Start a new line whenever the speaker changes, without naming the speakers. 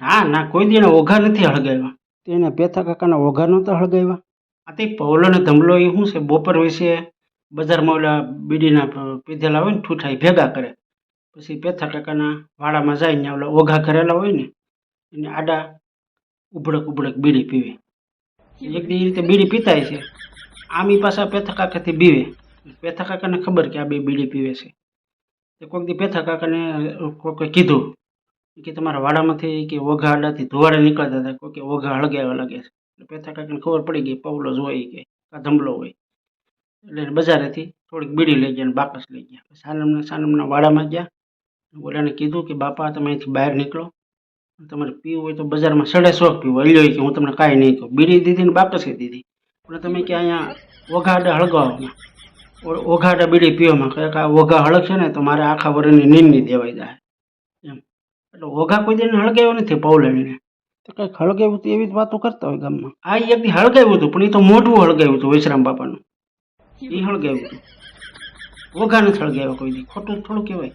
ના ના કોઈ દી એને ઓઘા નથી હળગાવ્યા
તેને પેથા કાકાના ઓઘા નહોતા હળગાવ્યા
આ તે પૌલો ને ધમલો એ શું છે? બપોર વિશે બજારમાં ઓલા બીડીના પીધેલા હોય ને ઠૂઠા ભેગા કરે. પછી પેથા કાકાના વાડામાં જાય ને ઓલા ઓઘા કરેલા હોય ને એને આડા ઉભડક ઉભડક બીડી પીવે. એક દી રીતે બીડી પીતાય છે. આમ પાછા પેથા કાકાથી બીવે. પેથા કાકાને ખબર કે આ બે બીડી પીવે છે. તો કોઈક દી પેથા કાકાને કોઈકે કીધું કે તમારા વાડામાંથી કે ઓઘા આડાથી ધુવાડે નીકળતા હતા. કોઈ કે ઓઘા હળગાવ્યા લાગે છે. એટલે પેથા કાકીને ખબર પડી ગઈ, પવલો હોય કે આ ધમલો હોય. એટલે બજારેથી થોડીક બીડી લઈ ગયા અને બાકસ લઈ ગયા. સાનમના સાનમના વાડામાં ગયા. ઓલાને કીધું કે, બાપા, તમે અહીંથી બહાર નીકળો. તમારે પીવું હોય તો બજારમાં સડે શોખ પીવો હલ્યો કે, હું તમને કાંઈ નહીં કહું. બીડી દીધી ને બાકસે દીધી. પણ તમે કે અહીંયા ઓઘાડા ઓઘા ઓઘાડા બીડી પીવામાં. કે આ ઓઘા હળગશે ને તો મારે આખા વરની નીંદની દેવાઈ જાય. એટલે ઓઘા કોઈ દિન હળગાવ્યો નથી પૌલણીને.
તો કંઈક હળગાવ્યું હતું એવી જ વાતો કરતા હોય ગામમાં.
આ એક દી હળગાવ્યું હતું પણ એ તો મોઢું હળગાવ્યું હતું વૈશ્રામ બાપાનું. એ હળગાવ્યું હતું. ઓઘા નથી હળગાવ્યો કોઈ દી. ખોટું થોડું કહેવાય.